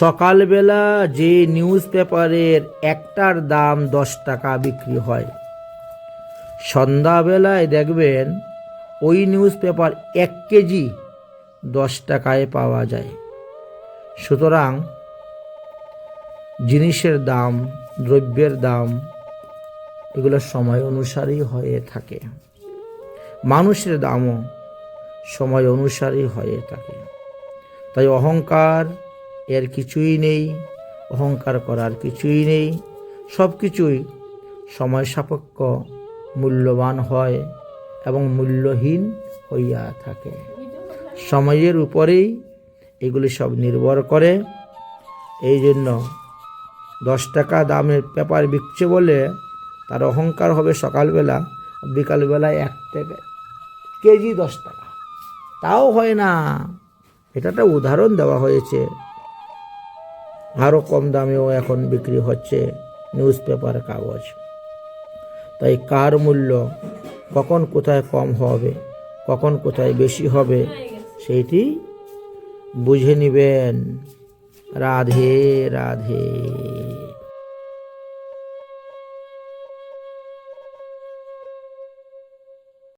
সকালবেলা যে নিউজ পেপারের একটার দাম দশ টাকা বিক্রি হয়। সন্ধ্যাবেলায় দেখবেন ওই নিউজ পেপার এক কেজি দশ টাকায় পাওয়া যায়। সুতরাং জিনিসের দাম, দ্রব্যের দাম এগুলো সময় অনুসারেই হয়ে থাকে। মানুষের দামও সময় অনুসারেই হয়ে থাকে। তাই অহংকার এর কিছুই নেই, অহংকার করার কিছুই নেই, সব কিছুই সময় সাপেক্ষ, মূল্যবান হয় এবং মূল্যহীন হইয়া থাকে। সময়ের উপরেই এগুলি সব নির্ভর করে। এই জন্য দশ টাকা দামের পেপার বিকছে বলে তার অহংকার হবে সকালবেলা, বিকালবেলা এক টাকা কেজি দশ টাকা। তাও হয় না। এটা একটা উদাহরণ দেওয়া হয়েছে। আরও কম দামেও এখন বিক্রি হচ্ছে নিউজ পেপার কাগজ। তাই কার মূল্য, কখন কোথায় কম হবে, কখন কোথায় বেশি হবে, সেইটি বুঝে নেবেন। রাধে রাধে।